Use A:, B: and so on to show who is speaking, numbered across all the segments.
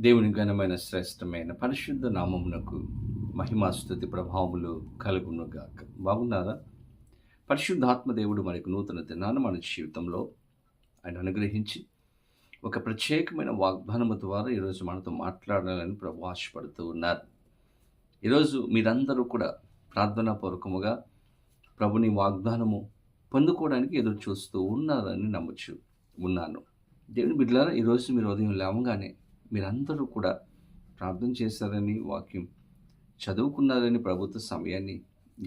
A: దేవుని ఘనమైన శ్రేష్టమైన పరిశుద్ధ నామమునకు మహిమాస్తుతి ప్రభావములు కలుగునుగాక. బాగున్నారా? పరిశుద్ధాత్మ దేవుడు మనకు నూతన దినాన్ని మన జీవితంలో ఆయన అనుగ్రహించి ఒక ప్రత్యేకమైన వాగ్దానము ద్వారా ఈరోజు మనతో మాట్లాడాలని ప్రభు ఆశపడుతూ ఉన్నారు. ఈరోజు మీరందరూ కూడా ప్రార్థనాపూర్వకముగా ప్రభుని వాగ్దానము పొందుకోవడానికి ఎదురు చూస్తూ ఉన్నారని నమ్మచ్చు ఉన్నాను. దేవుని బిడ్డలారా ఈరోజు మీరు ఉదయం లేవగానే మీరందరూ కూడా ప్రార్థన చేశారని వాక్యం చదువుకున్నారని ప్రభుత్వ సమయాన్ని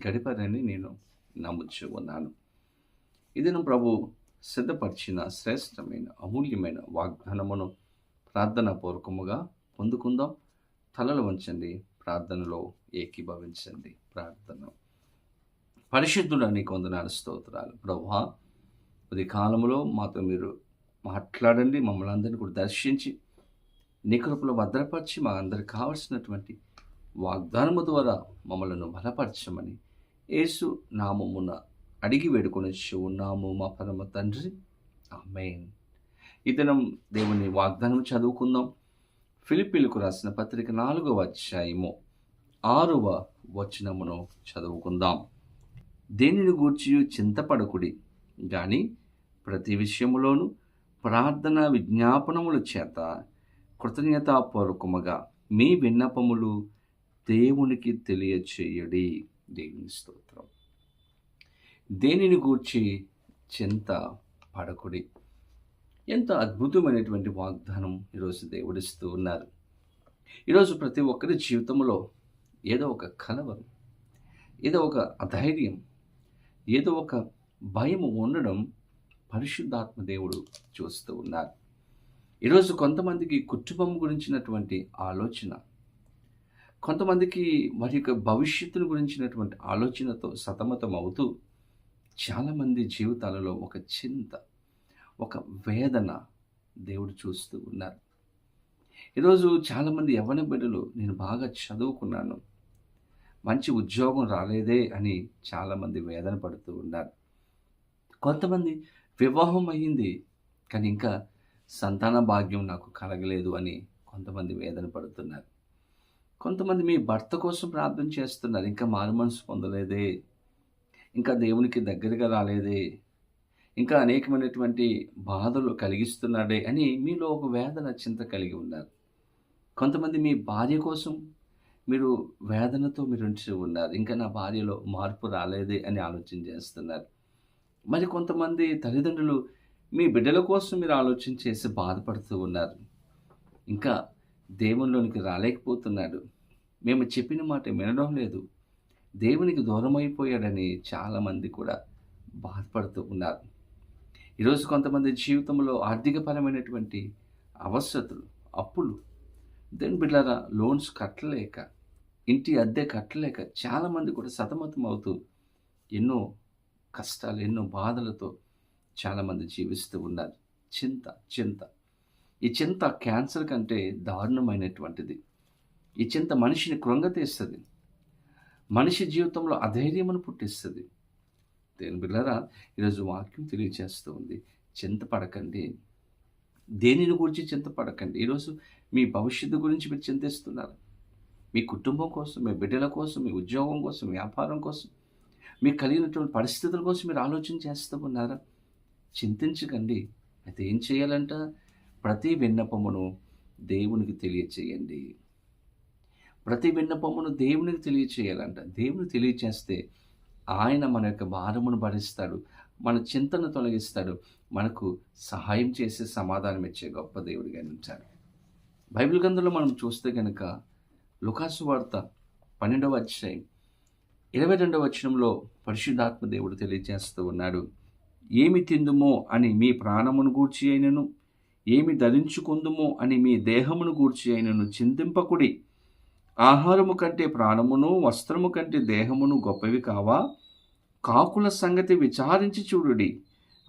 A: గడిపారని నేను నమ్ముచ్చు ఉన్నాను. ఇది ప్రభు సిద్ధపరిచిన శ్రేష్టమైన అమూల్యమైన వాగ్దానమును ప్రార్థన పూర్వకముగా పొందుకుందాం. తలలు వంచండి ప్రార్థనలో ఏకీభవించండి. ప్రార్థన. పరిశుద్ధుడని కొందనాలు స్తోత్రాలు. ప్రభా ఉదయ కాలంలో మాతో మీరు మాట్లాడండి మమ్మల్ని అందరినీ కూడా దర్శించి నీ కృపలో భద్రపరిచి మా అందరికి కావలసినటువంటి వాగ్దానము ద్వారా మమ్మలను బలపరచమని యేసు నామమున అడిగి వేడుకొని ఉన్నాము మా పరమ తండ్రి. అమ్మేన్ ఇతనం దేవుని వాగ్దానం చదువుకుందాం. ఫిలిపిలకు రాసిన పత్రిక నాలుగవ అధ్యాయము ఆరవ వచనమును చదువుకుందాం. దేనిని గూర్చి చింతపడకుడి? కానీ ప్రతి విషయములోనూ ప్రార్థన విజ్ఞాపనముల చేత కృతజ్ఞతాపూర్వకముగా మీ విన్నపములు దేవునికి తెలియచేయడి. దేవుని స్తోత్రం. దేనిని గూర్చి చింత పడకుడి. ఎంత అద్భుతమైనటువంటి వాగ్దానం ఈరోజు దేవుడిస్తూ ఉన్నారు. ఈరోజు ప్రతి ఒక్కరి జీవితంలో ఏదో ఒక కలవరం ఏదో ఒక అధైర్యం ఏదో ఒక భయం ఉండడం పరిశుద్ధాత్మ దేవుడు చూస్తూ ఉన్నారు. ఈరోజు కొంతమందికి కుటుంబం గురించినటువంటి ఆలోచన కొంతమందికి వారి యొక్క భవిష్యత్తును గురించినటువంటి ఆలోచనతో సతమతం అవుతూ చాలామంది జీవితాలలో ఒక చింత ఒక వేదన దేవుడు చూస్తూ ఉన్నారు. ఈరోజు చాలామంది యవన బిడ్డలు నేను బాగా చదువుకున్నాను మంచి ఉద్యోగం రాలేదే అని చాలామంది వేదన పడుతూ ఉన్నారు. కొంతమంది వివాహం అయ్యింది కానీ ఇంకా సంతాన భాగ్యం నాకు కలగలేదు అని కొంతమంది వేదన పడుతున్నారు. కొంతమంది మీ భర్త కోసం ప్రార్థన చేస్తున్నారు. ఇంకా మారు మనసు పొందలేదే. ఇంకా దేవునికి దగ్గరగా రాలేదే. ఇంకా అనేకమైనటువంటి బాధలు కలిగిస్తున్నాడే అని మీలో ఒక వేదన చింత కలిగి ఉన్నారు. కొంతమంది మీ భార్య కోసం మీరు వేదనతో మీరు ఉంచి ఉన్నారు. ఇంకా నా భార్యలో మార్పు రాలేదే అని ఆలోచన చేస్తున్నారు. మరి కొంతమంది తల్లిదండ్రులు మీ బిడ్డల కోసం మీరు ఆలోచన చేసి బాధపడుతూ ఉన్నారు. ఇంకా దేవునిలోనికి రాలేకపోతున్నాడు. మేము చెప్పిన మాట వినడం లేదు. దేవునికి దూరం అయిపోయాడని చాలామంది కూడా బాధపడుతూ ఉన్నారు. ఈరోజు కొంతమంది జీవితంలో ఆర్థికపరమైనటువంటి అవసరతలు అప్పులు. దెన్ బిడ్డరా లోన్స్ కట్టలేక ఇంటి అద్దె కట్టలేక చాలామంది కూడా సతమతం అవుతూ ఎన్నో కష్టాలు ఎన్నో బాధలతో చాలామంది జీవిస్తూ ఉన్నారు చింత చింత. ఈ చింత క్యాన్సర్ కంటే దారుణమైనటువంటిది. ఈ చింత మనిషిని కృంగతీస్తుంది. మనిషి జీవితంలో అధైర్యమును పుట్టిస్తుంది. దేని బిళ్ళరా ఈరోజు వాక్యం తెలియజేస్తూ ఉంది. చింతపడకండి దేనిని గురించి చింతపడకండి ఈరోజు మీ భవిష్యత్తు గురించి మీరు చింతిస్తున్నారు. మీ కుటుంబం కోసం మీ బిడ్డల కోసం మీ ఉద్యోగం కోసం వ్యాపారం కోసం మీకు కలిగినటువంటి పరిస్థితుల కోసం మీరు ఆలోచన చేస్తూ ఉన్నారా? చింతించకండి. అయితే ఏం చేయాలంట? ప్రతి విన్నపమును దేవునికి తెలియచేయండి. ప్రతి విన్నపమును దేవునికి తెలియచేయాలంట. దేవుని తెలియచేస్తే ఆయన మన యొక్క భారమును భరిస్తాడు. మన చింతను తొలగిస్తాడు. మనకు సహాయం చేసే సమాధానం ఇచ్చే గొప్ప దేవుడిగా నిలిచాడు. బైబిల్ గ్రంథంలో మనం చూస్తే కనుక లుకాసు వార్త పన్నెండవ అధ్యాయం ఇరవై రెండవ వచనంలో పరిశుద్ధాత్మ దేవుడు తెలియజేస్తూ ఉన్నాడు. ఏమి తిందుమో అని మీ ప్రాణమును గూర్చి అయినను ఏమి ధరించుకుందుమో అని మీ దేహమును గూర్చి అయినను చింతింపకుడి. ఆహారము కంటే ప్రాణమును వస్త్రము కంటే దేహమును గొప్పవి కావా? కాకుల సంగతి విచారించి చూడుడి.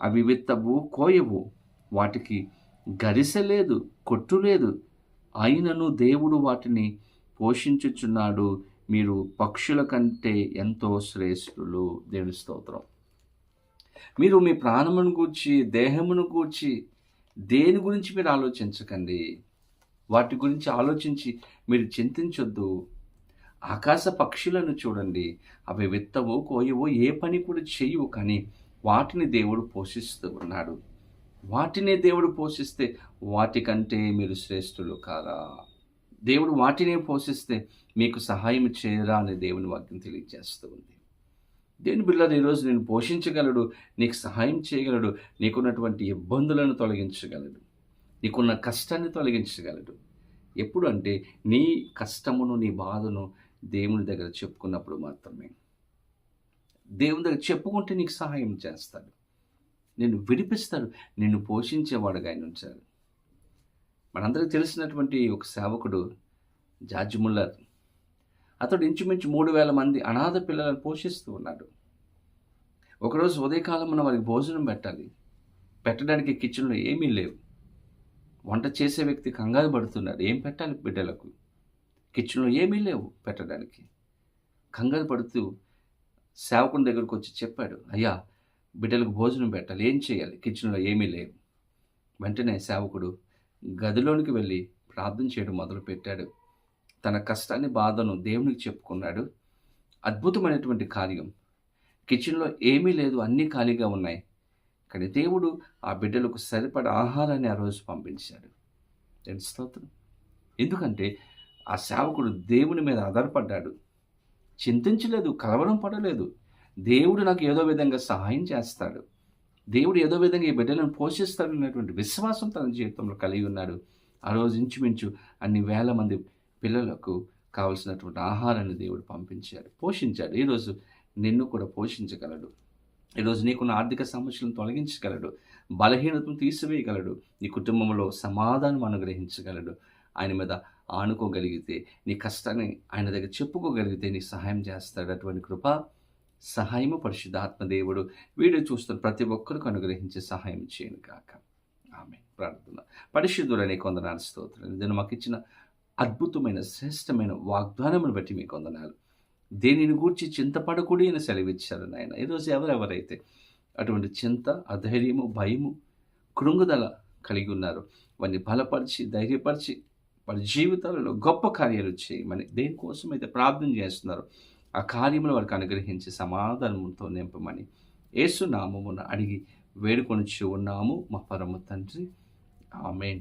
A: అవి విత్తవు కోయవు. వాటికి గరిసెలేదు కొట్టు లేదు. అయినను దేవుడు వాటిని పోషించుచున్నాడు. మీరు పక్షుల కంటే ఎంతో శ్రేష్ఠులు. దేవుని స్తోత్రం. మీరు మీ ప్రాణమును గూర్చి దేహమును గూర్చి దేని గురించి మీరు ఆలోచించకండి? వాటి గురించి ఆలోచించి మీరు చింతించొద్దు. ఆకాశ పక్షులను చూడండి. అవి విత్తవో కోయవో ఏ పని కూడా చేయవు. కానీ వాటిని దేవుడు పోషిస్తూ ఉన్నాడు. వాటినే దేవుడు పోషిస్తే వాటికంటే మీరు శ్రేష్ఠులు కారా? దేవుడు వాటినే పోషిస్తే మీకు సహాయం చేయరా అని దేవుని వాక్యం తెలియజేస్తూ ఉంది. దేని బిడ్డ ఈరోజు నేను పోషించగలడు? నీకు సహాయం చేయగలడు. నీకున్నటువంటి ఇబ్బందులను తొలగించగలడు. నీకున్న కష్టాన్ని తొలగించగలడు. ఎప్పుడు అంటే నీ కష్టమును నీ బాధను దేవుని దగ్గర చెప్పుకున్నప్పుడు మాత్రమే. దేవుని దగ్గర చెప్పుకుంటే నీకు సహాయం చేస్తాడు. నిన్ను విడిపిస్తాడు. నిన్ను పోషించేవాడుగా ఆయన ఉంచాడు. మనందరికి తెలిసినటువంటి ఒక సేవకుడు జార్జ్ ముల్లర్. అతడు ఇంచుమించు మూడు వేల మంది అనాథ పిల్లలను పోషిస్తూ ఉన్నాడు. ఒకరోజు ఉదయకాలమున వారికి భోజనం పెట్టాలి. పెట్టడానికి కిచెన్లో ఏమీ లేవు. వంట చేసే వ్యక్తి కంగారు పడుతున్నాడు. ఏం పెట్టాలి బిడ్డలకు? కిచెన్లో ఏమీ లేవు పెట్టడానికి. కంగారు పడుతూ సేవకుని దగ్గరకు వచ్చి చెప్పాడు అయ్యా బిడ్డలకు భోజనం పెట్టాలి. ఏం చేయాలి? కిచెన్లో ఏమీ లేవు. వెంటనే సేవకుడు గదిలోనికి వెళ్ళి ప్రార్థన చేయడం మొదలుపెట్టాడు. తన కష్టాన్ని బాధను దేవునికి చెప్పుకున్నాడు. అద్భుతమైనటువంటి కార్యం. కిచెన్లో ఏమీ లేదు అన్నీ ఖాళీగా ఉన్నాయి. కానీ దేవుడు ఆ బిడ్డలకు సరిపడ ఆహారాన్ని ఆ రోజు పంపించాడు. స్తోత్రం. ఎందుకంటే ఆ సేవకుడు దేవుని మీద ఆధారపడ్డాడు. చింతించలేదు కలవరం పడలేదు. దేవుడు నాకు ఏదో విధంగా సహాయం చేస్తాడు. దేవుడు ఏదో విధంగా ఈ బిడ్డలను పోషిస్తాడు అనేటువంటి విశ్వాసం తన జీవితంలో కలిగి ఉన్నాడు. ఆ రోజు ఇంచుమించు అన్ని వేల మంది పిల్లలకు కావలసినటువంటి ఆహారాన్ని దేవుడు పంపించాడు పోషించాడు. ఈరోజు నిన్ను కూడా పోషించగలడు. ఈరోజు నీకున్న ఆర్థిక సమస్యలను తొలగించగలడు. బలహీనతను తీసివేయగలడు. నీ కుటుంబంలో సమాధానం అనుగ్రహించగలడు. ఆయన మీద ఆనుకోగలిగితే నీ కష్టాన్ని ఆయన దగ్గర చెప్పుకోగలిగితే నీ సహాయం చేస్తాడు. అటువంటి కృప సహాయము పరిశుద్ధాత్మ దేవుడు వీడియో చూస్తున్న ప్రతి ఒక్కరికి అనుగ్రహించి సహాయం చేయను కాక ఆమె ప్రార్థన. పరిశుద్ధుడనే కొందనాలు స్తోత్రం నేను మాకు ఇచ్చిన అద్భుతమైన శ్రేష్టమైన వాగ్దానమును బట్టి మీకు వందనాలు. దేనిని గూర్చి చింతపడకూడి అని సెలవిచ్చారు నాయన. ఈరోజు ఎవరెవరైతే అటువంటి చింత అధైర్యము భయము కృంగుదల కలిగి ఉన్నారు వారిని బలపరిచి ధైర్యపరిచి వారి జీవితాలలో గొప్ప కార్యాలు చేయమని దేనికోసం అయితే ప్రార్థన చేస్తున్నారు ఆ కార్యములు వారికి అనుగ్రహించి సమాధానంతో నింపమని యేసునామమున అడిగి వేడుకొని ఉన్నాము. మా పరమ తండ్రి. ఆమెన్.